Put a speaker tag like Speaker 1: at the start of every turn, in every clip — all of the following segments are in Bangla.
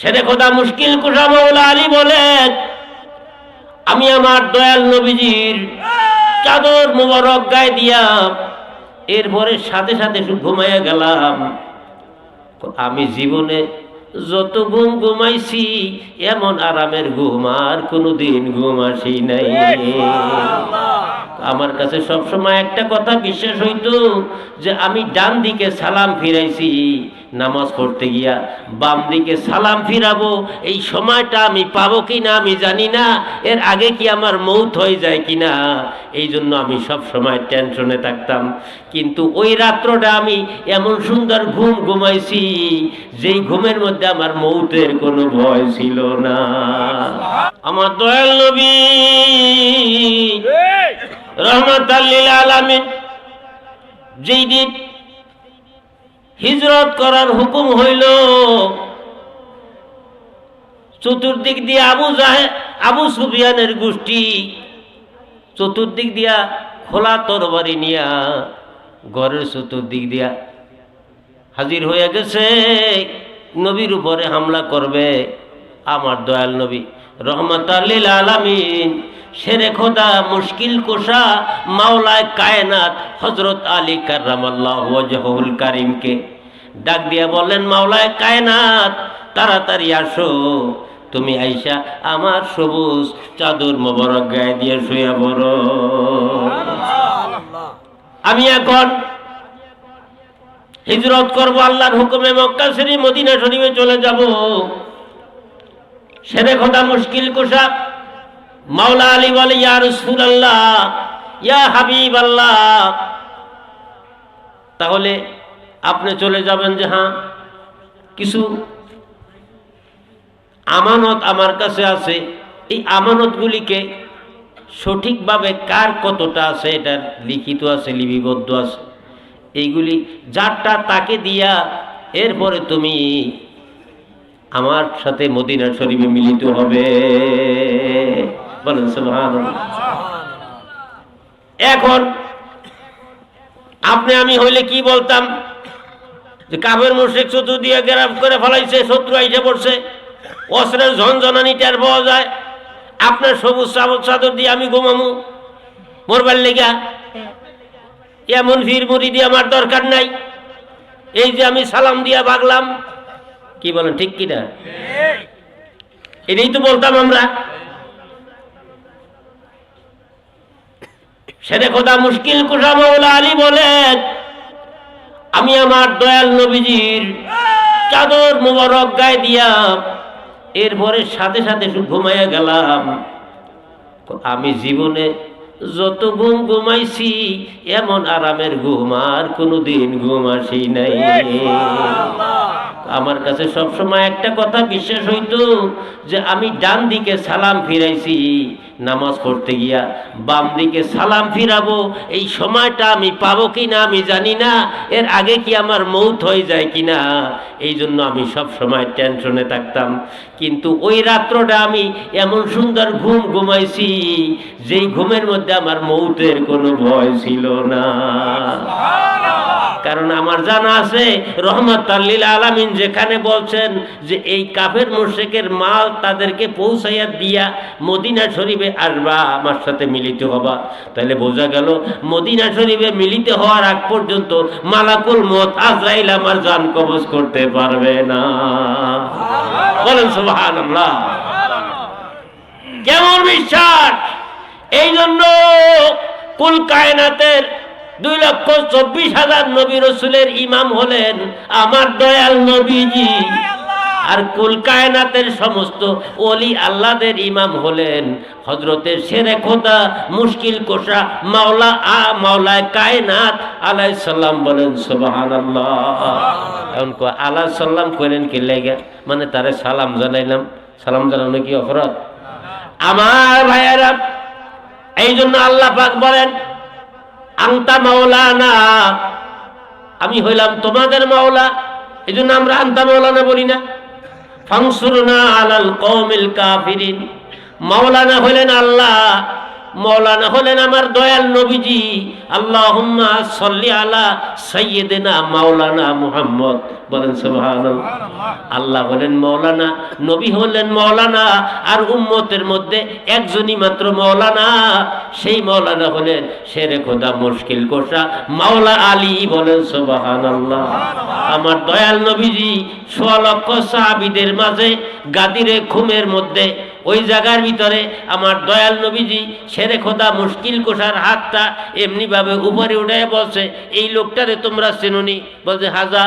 Speaker 1: সেরে খোদা মুশকিল কুসা মৌলা আলী বলেন, আমি আমার দয়াল নবীজির চাদর মুবারক গায়ে দিয়া এরপরে সাথে সাথে ঘুমাইয়া গেলাম। আমি জীবনে যত ঘুম ঘুমাইছি, এমন আরামের ঘুম আর কোনোদিন ঘুম আসি নাই। আমার কাছে সবসময় একটা কথা বিশ্বাস হইতো যে আমি ডান দিকে সালাম ফিরাইছি নামাজ পড়তে গিয়া বাম দিকে সালাম ফিরাবো এই সময়টা আমি পাবো কি না আমি জানি না এর আগে কি আমার মৌত হয়ে যায় কি না এই জন্য আমি সব সময় টেনশনে থাকতাম। কিন্তু ওই রাত্রটা আমি এমন সুন্দর ঘুম ঘুমাইছি যেই ঘুমের মধ্যে আমার মৌতের কোনো ভয় ছিল না। আমার দয়াল নবী রহমত আল্লিল আলামিন যেই দিন হিজরত করার হুকুম হইল। চতুর্দিক দিয়ে আবু জাহে আবু সুফিয়ানের গোষ্ঠী, চতুর্দিক দিয়া খোলা তরবারি নিয়া ঘরের চতুর্দিক দিয়া হাজির হয়ে গেছে। নবীর উপরে হামলা করবে। আমার দয়াল নবী রহমত আল্লিল আলামিন। শেরে খোদা মুশকিল কোষা মাওলায় কায়নাত হজরত আলী কার্রামাল্লাহ ওয়াজহুল কারিমকে। ডাক দিয়া বললেন, মাওলায় কায়নাত, তাড়াতাড়ি আসো। তুমি আইসা আমার সবুজ চাদর মোবারক গায়ে দিয়ে শুয়ে বড় আমি এখন হিজরত করব আল্লাহর হুকুমে মক্কা শরীফ মদিনা শরীফে চলে যাব। সেরে খোদা মুশকিল কোষা মাওলা আলী বলে, ইয়া রসুল আল্লাহ ইয়া হাবিব আল্লাহ তাহলে আপনি চলে যাবেন যে হ্যাঁ কিছু আমানত আমার কাছে আছে। এই আমানতগুলিকে সঠিকভাবে কার কতটা আছে, এটা লিখিত আছে, লিপিবদ্ধ আছে। এইগুলি যারটা তাকে দিয়া, এরপরে তুমি আমার সাথে মদিনা শরীফে মিলিত হবে। এখন আপনি আমি হইলে কি বলতাম? যে কাবের মুশেক চতুর দিয়ে গ্রাফ করে ফেলাইছে, শত্রু আইসে পড়ছে, অস্ত্রের ঝনঝনানি টের পাওয়া যায়। আপনার সবুজ চাদর চাদর দিয়ে আমি ঘুমামু। মরবার লেগা এমন ভিড় মুড়ি দিয়ে আমার দরকার নাই। এই যে আমি সালাম দিয়া ভাগলাম কি বলেন, ঠিক কিনা? এটাই তো বলতাম আমরা। সেরে খোদা মুশকিল কুসা আলী বলেন, আমি আমার দয়াল নবীজির চাদর মুবারক গায়ে দিয়া এরপরে সাথে সাথে ঘুমাইয়া গেলাম। আমি জীবনে যত ঘুম ঘুমাইছি, এমন আরামের ঘুম আর কোনোদিন ঘুম আসি নাই। আমার কাছে সবসময় একটা কথা বিশ্বাস হইতো যে আমি ডান দিকে সালাম ফিরাইছি নামাজ পড়তে গিয়া বাম দিকে সালাম ফিরাবো, এই সময়টা আমি পাবো কি না আমি জানি না, এর আগে কি আমার মৌত হয়ে যায় কি না এই জন্য আমি সব সময় টেনশনে থাকতাম। কিন্তু ওই রাত্রটা আমি এমন সুন্দর ঘুম ঘুমাইছি, যেই ঘুমের মধ্যে আমার মৌতের কোনো ভয় ছিল না। কারণ আমার জানা আছে রহমত আল্লিল আলামিন যেখানে বলছেন যে এই কাফের মোশেকের মাল তাদেরকে পৌঁছাইয়া দিয়া মদিনা শরীফে আসবা আমার সাথে মিলিত হবা। তাহলে বোঝা গেল মদিনা শরীফে মিলিত হওয়ার আগ পর্যন্ত মালাকুল মত আজরাইল আমার জান কবজ করতে পারবে না। বলেন সুবহানাল্লাহ। কেমন বিশ্বাস? এই জন্য কুল কায়নাতের দুই লক্ষ চব্বিশ হাজার নবী রসুলের ইমাম হলেন আমার দয়াল নবীজি। আর কুল কায়নাতের সমস্ত অলি আল্লাদের ইমাম হলেন হজরতের সেরে খোদা মুশকিল কোষা মাওলা আ মাওলায় কায়নাত আলাই সাল্লাম বলেন সুবাহান আল্লাহ এখন আল্লাহ সাল্লাম কইলেন কি লেগে? মানে তারে সালাম জানাইলাম। সালাম জানানো কি অপরাধ? আমার ভাইয়েরা এই জন্য আল্লাহ পাক বলেন আংতা মাওলানা আমি হইলাম তোমাদের মাওলা এই জন্য আমরা আন্তা মাওলানা বলি না। ফাংসুরনা আলাল কমিল কাফিরিন। মাওলানা হইলেন আল্লাহ। মৌলানা হলেন আমার দয়াল নবীজি। আল্লাহুম্মা সল্লি আলা সাইয়্যিদিনা মাওলানা মুহাম্মদ। বলেন সুবহানাল্লাহ। আল্লাহ হলেন মৌলানা নবী হলেন মৌলানা আর উম্মতের মধ্যে একজনই মাত্র মৌলানা। সেই মৌলানা হলেন শেরে খোদা মুশকিল কোষা মাওলা আলী বলেন সুবহানাল্লাহ। আমার দয়াল নবীজি সোয়া লক্ষ সাহাবিদের মাঝে গাদিরে ঘুমের মধ্যে ওই জায়গার ভিতরে আমার দয়াল নবীজি শেরে খোদা মুশকিল কোষার হাতটা এমনিভাবে উপরে উঠে বলছে, এই লোকটারে তোমরা চেনুনি? বলছে, হাজা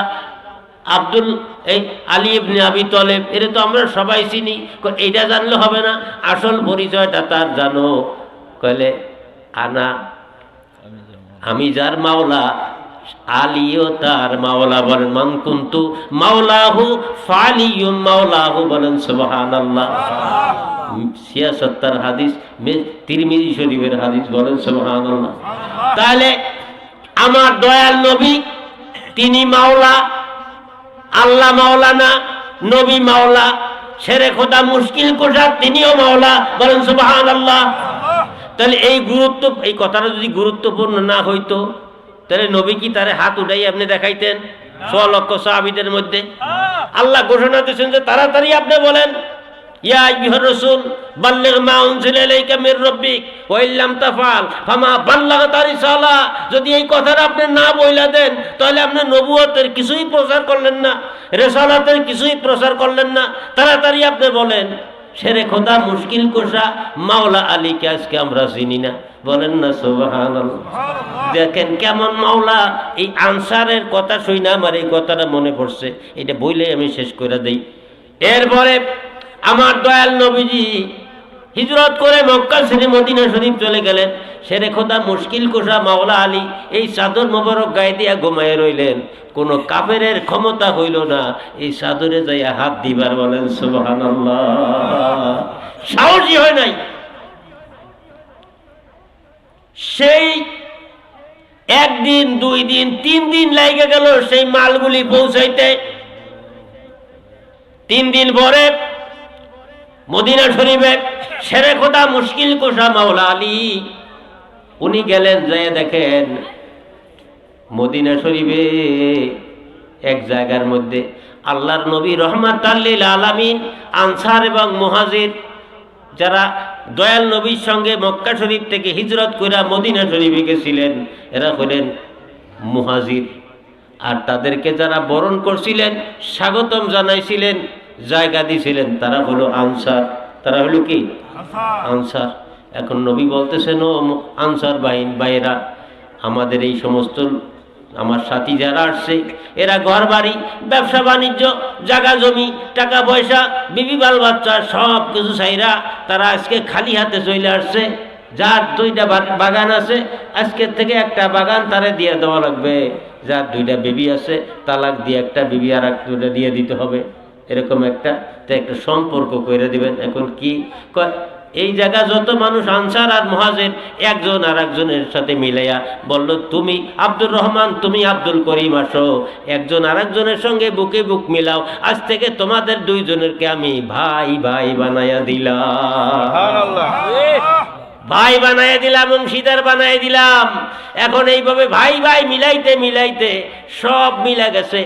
Speaker 1: আব্দুল, এই আলী ইবনে আবি তলেব এটা তো আমরা সবাই চিনি। এইটা জানলে হবে না, আসল পরিচয়টা তার জানো। কলে আনা, আমি যার মাওলা আলিও তার মাওলা বলেন, মান কুন্তু মাওলাহু ফালিয়ু মাওলাহু বলেন, সুবহানাল্লাহ। সিয়াসত্তর হাদিস তিরমিজি শরীফের হাদিস বলেন, সুবহানাল্লাহ। তাহলে আমার দয়াল নবী, তিনি মাওলা, আল্লাহ মাওলানা নবী মাওলা সেরে খোদা মুশকিল কোষা তিনিও মাওলা, বলেন সুবাহান আল্লাহ তাহলে এই গুরুত্ব, এই কথাটা যদি গুরুত্বপূর্ণ না হইতো তাহলে নবী কি তারে হাত উঠাই আপনি দেখাইতেন? ছ লক্ষ সাহাবিদের মধ্যে। আল্লাহ ঘোষণা দিয়েছেন যে তাড়াতাড়ি আপনি বলেন, ইয়া আইয়ুহার রাসূল, বাল্লিগ মা উনজিলা ইলাইকা মির রাব্বিক, ওয়া ইল্লাম তাফআল, ফামা যদি এই কথাটা আপনি না বইলা দেন, তাহলে আপনি নবুয়তের কিছুই প্রচার করলেন না, রেসালাতের কিছুই প্রচার করলেন না। তাড়াতাড়ি আপনি বলেন শেরে খোদা মুশকিল কোষা মাওলা আলীকে আজকে আমরা চিনি না। বলেন না সোহান দেখেন কেমন মাওলা এই আনসারের কথা শুই না আমার এই কথাটা মনে পড়ছে। এটা বইলে আমি শেষ করে দেই। এরপরে আমার দয়াল নবীজি হিজরত করে মক্কা ছেড়ে মদিনা শরীফ চলে গেলেন। সেরে খোদা মুশকিল কোষা মাওলা আলী এই চাদর মোবারক গায়ে দিয়া ঘুমায় রইলেন। কোন কাফেরের ক্ষমতা হইল না, এই চাদরে যাইয়া হাত দিবার বলেন, সুবহানাল্লাহ। সাহসী হয় নাই। সেই একদিন, দুই দিন, তিন দিন লাগে গেল সেই মালগুলি পৌঁছাইতে। তিন দিন পরে মদিনা শরীফে সেরে খোদা মুশকিল কোষা মাওলা আলী উনি গেলেন, যায় দেখেন মদিনা শরীফে এক জায়গার মধ্যে আল্লাহর নবী রহমাত আলামিন, আনসার এবং মুহাজির যারা দয়াল নবীর সঙ্গে মক্কা শরীফ থেকে হিজরত করে মদিনা শরীফে গেছিলেন, এরা হলেন মুহাজির। আর তাদেরকে যারা বরণ করছিলেন, স্বাগতম জানাইছিলেন, জায়গা দিছিলেন, তারা হলো আনসার। তারা হলো কি? আনসার। এখন নবী বলতেছেন, ও আনসার বাহিন বাইরা আমাদের এই সমস্ত আমার সাথী যারা আসছে, এরা ঘর বাড়ি ব্যবসা বাণিজ্য জায়গা জমি, টাকা পয়সা, বিবি বাল বাচ্চা, সব কিছু চাইরা তারা আজকে খালি হাতে চলে আসছে। যার দুইটা বাগান আছে, আজকের থেকে একটা বাগান তারে দিয়ে দেওয়া লাগবে। যার দুইটা বেবি আছে, তালাক দিয়ে একটা বিবি আর এক দুইটা দিয়ে দিতে হবে। এরকম একটা একটা সম্পর্ক করে দিবেন। এখন কি কয়, এই জায়গা যত মানুষ আনসার আর মহাজের একজন আর একজনের সাথে মিলাইয়া বলল তুমি আব্দুর রহমান তুমি আব্দুল করিম আসো। একজন আর একজনের সঙ্গে বুকে বুক মিলাও। আজ থেকে তোমাদের দুইজনেরকে আমি ভাই ভাই বানাইয়া দিলাম। ভাই বানাই দিলাম অংশীদার বানাই দিলাম। এখন এইভাবে ভাই ভাই মিলাইতে মিলাইতে সব মিলা গেছে।